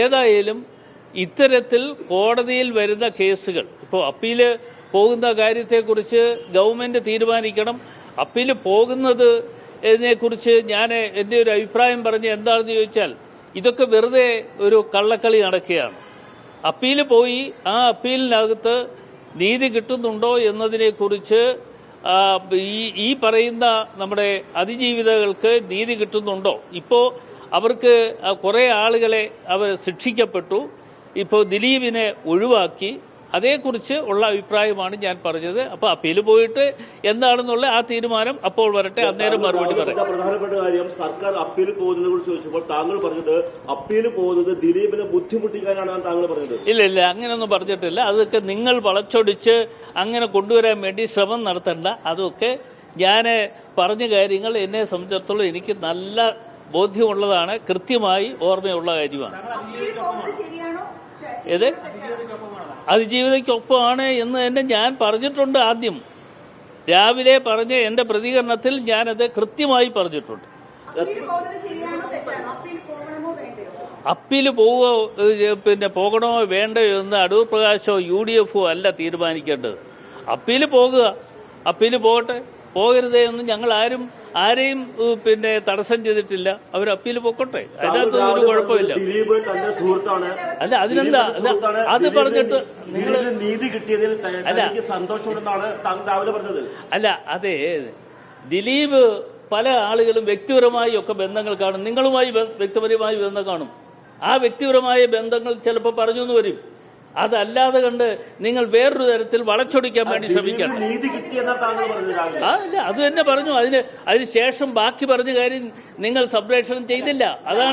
ഏതായാലും ഇത്തരത്തിൽ കോടതിയിൽ വരുന്ന കേസുകൾ ഇപ്പോൾ അപ്പീൽ പോകുന്ന കാര്യത്തെക്കുറിച്ച് ഗവൺമെന്റ് തീരുമാനിക്കണം. അപ്പീൽ പോകുന്നത് ഇതിനെക്കുറിച്ച് ഞാൻ എന്റെ ഒരു അഭിപ്രായം പറഞ്ഞ് എന്താണെന്ന് ചോദിച്ചാൽ ഇതൊക്കെ വെറുതെ ഒരു കള്ളക്കളി നടക്കുകയാണ്. അപ്പീൽ പോയി ആ അപ്പീലിനകത്ത് നീതി കിട്ടുന്നുണ്ടോ എന്നതിനെക്കുറിച്ച് ഈ ഈ പറയുന്ന നമ്മുടെ അതിജീവിതകൾക്ക് നീതി കിട്ടുന്നുണ്ടോ? ഇപ്പോൾ അവർക്ക് കുറേ ആളുകളെ അവർ ശിക്ഷിക്കപ്പെട്ടു. ഇപ്പോൾ ദിലീപിനെ ഒഴിവാക്കി. അതേക്കുറിച്ച് ഉള്ള അഭിപ്രായമാണ് ഞാൻ പറഞ്ഞത്. അപ്പോൾ അപ്പീൽ പോയിട്ട് എന്താണെന്നുള്ള ആ തീരുമാനം അപ്പോൾ വരട്ടെ. അന്നേരം മറുപടി പറയാം. പ്രധാനപ്പെട്ട കാര്യം സർക്കാർ അപ്പീൽ പോകുന്നതിനെ കുറിച്ച് ചോദിച്ചപ്പോൾ താങ്കൾ പറഞ്ഞത് അപ്പീൽ പോകുന്നത് ദിലീപിനെ ബുദ്ധിമുട്ടിക്കാനാണ് താങ്കൾ പറഞ്ഞത്. ഇല്ല ഇല്ല അങ്ങനെയൊന്നും പറഞ്ഞിട്ടില്ല. അതൊക്കെ നിങ്ങൾ വളച്ചൊടിച്ച് അങ്ങനെ കൊണ്ടുവരാൻ വേണ്ടി ശ്രമം നടത്തണ്ട. അതൊക്കെ ഞാൻ പറഞ്ഞ കാര്യങ്ങൾ എന്നെ സംബന്ധിച്ചിടത്തോളം എനിക്ക് നല്ല ബോധ്യമുള്ളതാണ് കൃത്യമായി ഓർമ്മയുള്ള കാര്യമാണ്. ഏത്? അതിജീവിതയ്ക്കൊപ്പമാണ് എന്ന് തന്നെ ഞാൻ പറഞ്ഞിട്ടുണ്ട് ആദ്യം. രാവിലെ പറഞ്ഞ എന്റെ പ്രതികരണത്തിൽ ഞാനത് കൃത്യമായി പറഞ്ഞിട്ടുണ്ട്. അപ്പീൽ പോവോ പിന്നെ പോകണോ വേണ്ടയോ എന്ന് അടൂർ പ്രകാശോ യു ഡി എഫോ അല്ല തീരുമാനിക്കേണ്ടത്. അപ്പീൽ പോകുക അപ്പീൽ പോകട്ടെ. പോകരുതേ എന്ന് ഞങ്ങൾ ആരും ആരെയും പിന്നെ തടസ്സം ചെയ്തിട്ടില്ല. അവർ അപ്പീൽ പൊക്കോട്ടെ. അതിനകത്ത് ഒരു കുഴപ്പമില്ല. അല്ല അതിനെന്താ? അത് പറഞ്ഞിട്ട് നീതി കിട്ടിയതിൽ അല്ല. സന്തോഷമുണ്ടെന്നാണ് രാവിലെ പറഞ്ഞത്. അല്ല അതെ. ദിലീപ് പല ആളുകളും വ്യക്തിപരമായി ഒക്കെ ബന്ധങ്ങൾ കാണും. നിങ്ങളുമായി വ്യക്തിപരമായി ബന്ധം കാണും. ആ വ്യക്തിപരമായ ബന്ധങ്ങൾ ചിലപ്പോൾ പറഞ്ഞു എന്ന് വരും. അതല്ലാതെ കണ്ട് നിങ്ങൾ വേറൊരു തരത്തിൽ വളച്ചൊടിക്കാൻ വേണ്ടി ശ്രമിക്കണം. അതല്ല അത് തന്നെ പറഞ്ഞു. അതിന് അതിന് ശേഷം ബാക്കി പറഞ്ഞ കാര്യം നിങ്ങൾ സംപ്രേഷണം ചെയ്തില്ല. അതാണ്